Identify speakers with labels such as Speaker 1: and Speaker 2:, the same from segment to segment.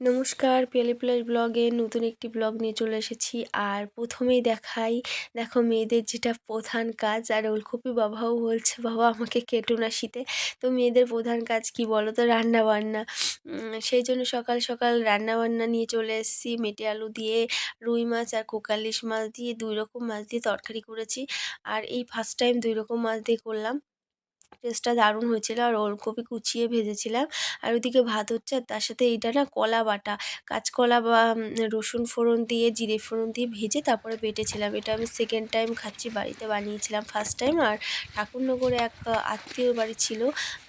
Speaker 1: নমস্কার পিয়ালি প্লাস ব্লগে নতুন একটি ব্লগ নিয়ে চলে এসেছি। আর প্রথমেই দেখাই, দেখো মেয়েদের যেটা প্রধান কাজ, আর ওলকপি বাবাও বলছে, বাবা, আমাকে কেটো না শীতে। তো মেয়েদের প্রধান কাজ কি বলো তো রান্না বান্না সেই জন্য সকাল সকাল রান্না বান্না নিয়ে চলে এসেছি। মেটে আলু দিয়ে, রুই মাছ আর কোকালিশ মাছ দিয়ে, দুই রকম মাছ দিয়ে তরকারি করেছি। আর এই ফার্স্ট টাইম দুই রকম মাছ দিয়ে করলাম। টেস্টটা দারুণ হয়েছিল আর ওলকপি কুচিয়ে ভেজেছিলাম। আর ওইদিকে ভাত হচ্ছে আর তার সাথে এইটা না কলা বাটা। কাঁচকলা বা রসুন ফোড়ন দিয়ে, জিরে ফোড়ন দিয়ে ভেজে তারপরে বেটেছিলাম। এটা আমি সেকেন্ড টাইম খাচ্ছি, বাড়িতে বানিয়েছিলাম ফার্স্ট টাইম আর ঠাকুরনগরে এক আত্মীয় বাড়ি ছিল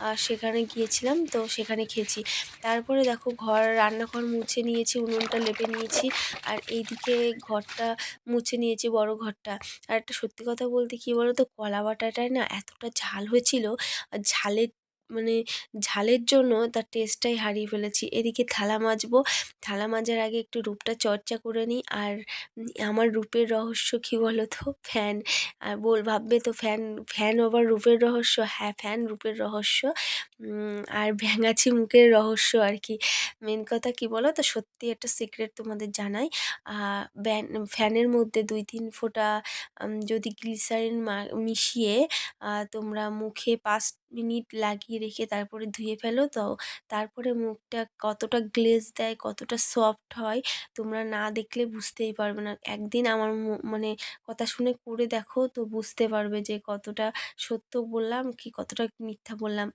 Speaker 1: আর সেখানে গিয়েছিলাম তো সেখানে খেয়েছি। তারপরে দেখো ঘর, রান্নাঘর মুছে নিয়েছি, উনুনটা লেপে নিয়েছি আর এইদিকে ঘরটা মুছে নিয়েছি বড় ঘরটা। আর একটা সত্যি কথা বলতে কি বলো তো কলা বাটাটায় না এতটা ঝাল হয়েছিল ঝালের মানে ঝালের জন্য তার টেস্টটাই হারিয়ে ফেলেছি। এদিকে থালা মাজবো। থালা মাজার আগে একটু রূপটা চর্চা করে নিই। আর আমার রূপের রহস্য কী বলো তো ফ্যান আর বল, ভাববে তো ফ্যান ফ্যান আবার রূপের রহস্য? হ্যাঁ ফ্যান রূপের রহস্য। আর ভ্যাঙাচি মুখের রহস্য আর কি। মেন কথা কি বলো তো সত্যি একটা সিক্রেট তোমাদের জানাই। ফ্যানের মধ্যে দুই তিন ফোঁটা যদি গ্লিসারিন মিশিয়ে তোমরা মুখে পাঁচ মিনিট লাগিয়ে রেখে তারপরে ধুয়ে ফেলো। তো তারপরে মুখটা কতটা গ্লেজ দেয়, কতটা সফট হয়, তোমরা না দেখলে বুঝতেই পারবে না। একদিন আমার মানে কথা শুনে করে দেখো তো বুঝতে পারবে যে কতটা সত্য বললাম কি কতটা মিথ্যা বললাম।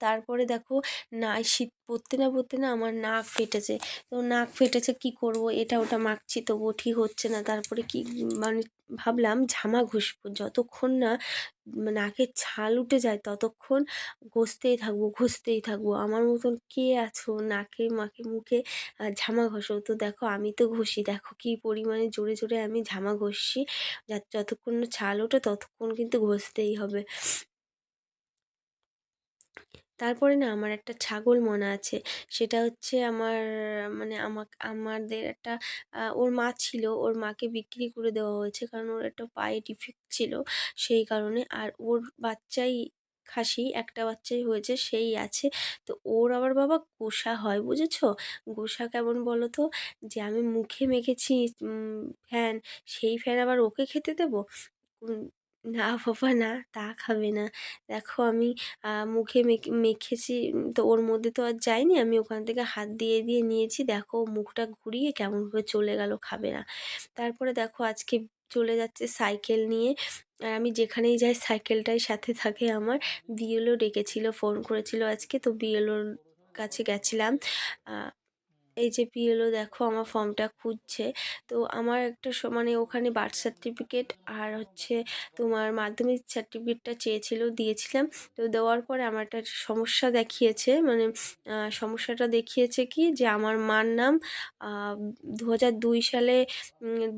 Speaker 1: তারপরে দেখো না শীত পড়তে না পড়তে না আমার নাক ফেটেছে। তো নাক ফেটেছে কি করব? এটা ওটা মাখছি, তবুও ঠিক হচ্ছে না। তারপরে কি মানে ভাবলাম ঝামা ঘষবো। যতক্ষণ না নাকের ছাল উঠে যায়, ততক্ষণ ঘষতেই থাকব ঘষতেই থাকব। আমার মতন কে আছো নাকে, মাকে, মুখে ঝামা ঘষো? তো দেখো আমি তো ঘষি। দেখো কি পরিমাণে জোরে জোরে আমি ঝামা ঘষছি। যতক্ষণ না ছাল ওঠে, ততক্ষণ কিন্তু ঘষতেই হবে। তারপরে না আমার একটা ছাগল মনে আছে। সেটা হচ্ছে আমার মানে আমাক, আমাদের একটা ওর মা ছিল, ওর মাকে বিক্রি করে দেওয়া হয়েছে কারণ ওর একটা পায়ে ডিফেক্ট ছিল সেই কারণে। আর ওর বাচ্চাই খাসি, একটা বাচ্চাই হয়েছে, সেই আছে। তো ওর আবার বাবা গোসা হয়, বুঝেছ? গোসা কেমন বলো তো যে আমি মুখে মেখেছি ফ্যান, সেই ফ্যান আবার ওকে খেতে দেবো? না, বাবা না, তা খাবে না। দেখো আমি মুখে মেখে, মেখেছি, তো ওর মধ্যে তো আর যায়নি। আমি ওখান থেকে হাত দিয়ে দিয়ে নিয়েছি। দেখো মুখটা ঘুরিয়ে কেমনভাবে চলে গেল, খাবে না। তারপরে দেখো আজকে চলে যাচ্ছে সাইকেল নিয়ে। আর আমি যেখানেই যাই সাইকেলটাই সাথে থাকে আমার। বিএলও ডেকেছিল, ফোন করেছিল আজকে, তো বিএলওর কাছে গেছিলাম। এই যে বিএলও দেখো আমার ফর্মটা খুঁজছে। তো আমার একটা মানে ওখানে বার্থ সার্টিফিকেট আর হচ্ছে তোমার মাধ্যমিক সার্টিফিকেটটা চেয়েছিল, দিয়েছিলাম। তো দেওয়ার পরে আমার একটা সমস্যা দেখিয়েছে মানে সমস্যাটা দেখিয়েছে কি যে আমার মার নাম দু দুই সালে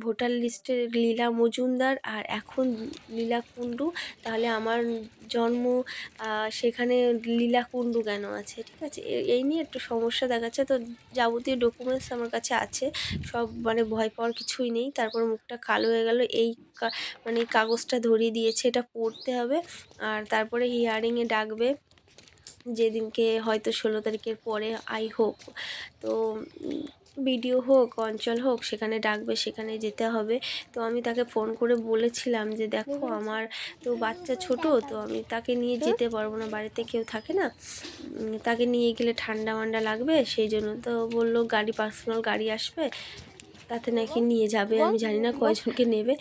Speaker 1: ভোটার লিস্টে লীলা মজুমদার আর এখন লীলা কুণ্ডু। তাহলে আমার জন্ম সেখানে লীলা কুণ্ডু কেন আছে, ঠিক আছে? এই নিয়ে একটু সমস্যা দেখাচ্ছে। তো যাবতীয় ডকুমেন্টস আমার কাছে আছে। সব মানে ভয় পাওয়ার কিছুই নেই। তারপর মুখটা কালো হয়ে গেল। এই মানে কাগজটা ধরিয়ে দিয়েছে। এটা পড়তে হবে। আর তারপরে হিয়ারিংয়ে ডাকবে। যেদিনকে হয়তো ষোলো তারিখের পরে আই হোক তো ভিডিও হোক অঞ্চল হোক সেখানে ডাকবে সেখানে যেতে হবে। তো আমি তাকে ফোন করে বলেছিলাম যে দেখো আমার তো বাচ্চা ছোট তো আমি তাকে নিয়ে যেতে পারব না। বাড়িতে কেউ থাকে না। তাকে নিয়ে গেলে ঠান্ডা মান্ডা লাগবে সেই জন্য। তো বলল গাড়ি পার্সোনাল গাড়ি আসবে? তাতে নাকি নিয়ে যাবে আমি জানি না কয়জনকে নেবে।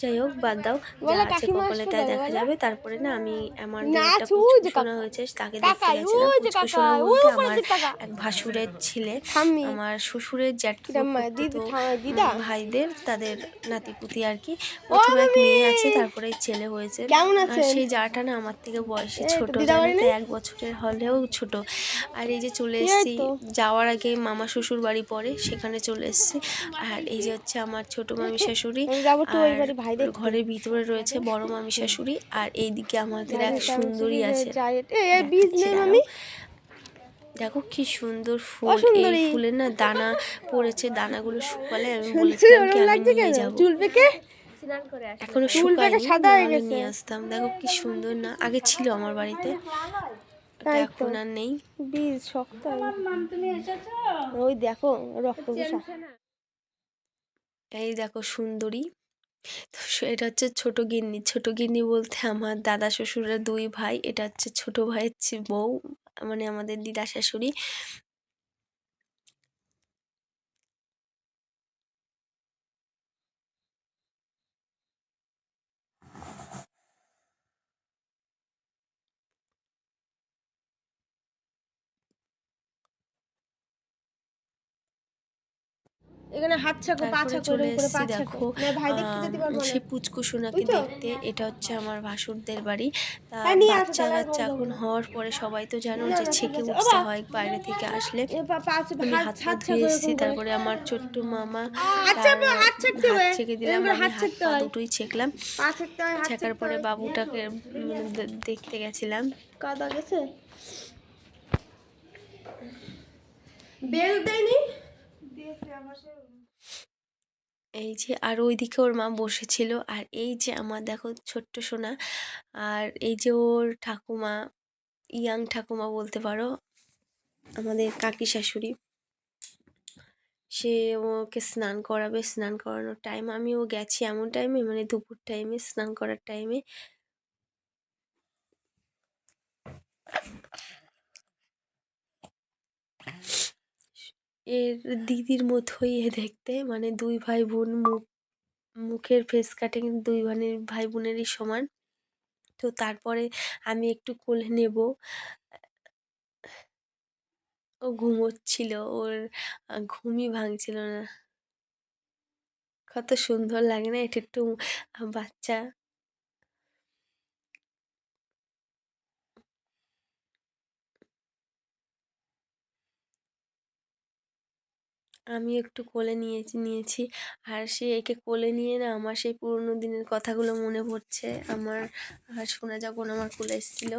Speaker 1: যাই হোক বাদ দাও যা আছে কপালে তাই দেখা যাবে। তারপরে না আমি আমার
Speaker 2: না,
Speaker 1: একটা পুচকু
Speaker 2: যে
Speaker 1: হয়েছে তাকে দেখতে
Speaker 2: কাকাই,
Speaker 1: গেছিলাম পুচকু সোনা বলতে আমার এক ভাসুরের ছেলে আমার শ্বশুরের জ্যাঠু
Speaker 2: দিদি,
Speaker 1: ভাইদের তাদের নাতি নাতিপুতি আর কি। প্রথমে এক মেয়ে আছে তারপরে ছেলে হয়েছে। আর সেই যাটা না আমার থেকে বয়সে ছোট? এক বছরের হলেও ছোট। আর এই যে চলে এসেছি যাওয়ার আগে মামা শ্বশুর বাড়ি পরে সেখানে চলে এসেছি। আর এই যে হচ্ছে আমার ছোট মামি শাশুড়ি
Speaker 2: আমি
Speaker 1: আর ঘরের ভিতরে রয়েছে বড় মামি শাশুড়ি আর এইদিকে আমাদের এক সুন্দরী আছে। দেখো কি সুন্দর ফুল। এই ফুলের না দানা পড়েছে দানাগুলো শুকালে আমি বলেছিলাম কি আমি নিয়ে যাব।
Speaker 2: এখনও
Speaker 1: শুকায়নি
Speaker 2: সাদা হয়ে গেছে।
Speaker 1: নিয়ে আসতাম। দেখো কি সুন্দর না আগে ছিল আমার বাড়িতে। এখন আর নেই।
Speaker 2: বীজ শক্ত। ওই দেখো রক্ত
Speaker 1: এই দেখো সুন্দরী। তো এটা হচ্ছে ছোট গিন্নি। ছোট গিন্নি বলতে আমার দাদা শ্বশুরের দুই ভাই, এটা হচ্ছে ছোট ভাইয়ের বউ মানে আমাদের দিদা শাশুড়ি।
Speaker 2: এখানে হাত ছাকো পা ছাকো
Speaker 1: চলে
Speaker 2: পা
Speaker 1: এসেছি
Speaker 2: ছাকো।
Speaker 1: দেখো
Speaker 2: না ভাই দেখতে যেতে পারব না।
Speaker 1: সেই পুচকু সোনাকে দেখতে এটা হচ্ছে আমার ভাসুরদের বাড়ি। তা
Speaker 2: হ্যাঁ,
Speaker 1: বাচ্চা কাচ্চা এখন হওয়ার পরে সবাই তো জানো যে ছেঁকে উঠতে হয় বাইরে থেকে আসলে। আমি
Speaker 2: হাত
Speaker 1: পা ধুয়ে এসেছি তারপরে আমার ছোট্ট মামা
Speaker 2: হাত
Speaker 1: ছেঁকে দিলাম
Speaker 2: হয়।
Speaker 1: দুটোই ছেঁকলাম।
Speaker 2: হয়
Speaker 1: ছেঁকার পরে বাবুটাকে দেখতে গেছিলাম।
Speaker 2: কাদা গেছে। বেল দেয়নি?
Speaker 1: এই যে আর ওইদিকে ওর মা বসেছিল আর এই যে আমার দেখো ছোট্ট সোনা আর এই যে ওর ঠাকুমা, ইয়াং ঠাকুমা বলতে পারো, আমাদের কাকি শাশুড়ি। সে ওকে স্নান করাবে, স্নান করানোর টাইম আমিও গেছি এমন টাইমে মানে দুপুর টাইমে স্নান করার টাইমে এর দিদির মতোই এ দেখতে। মানে দুই ভাই বোন মুখ, মুখের ফেস কাটিং দুই ভাই ভাই বোনেরই সমান। তো তারপরে আমি একটু কোলে নেব। ও ঘুমোচ্ছিল, ওর ঘুমই ভাঙছিল না। কত সুন্দর লাগে না, এটা একটু বাচ্চা। আমি একটু কোলে নিয়েছি নিয়েছি। আর সে একে কোলে নিয়ে না আমার সেই পুরোনো দিনের কথাগুলো মনে পড়ছে। আমার সোনা যখন আমার কোলে এসেছিল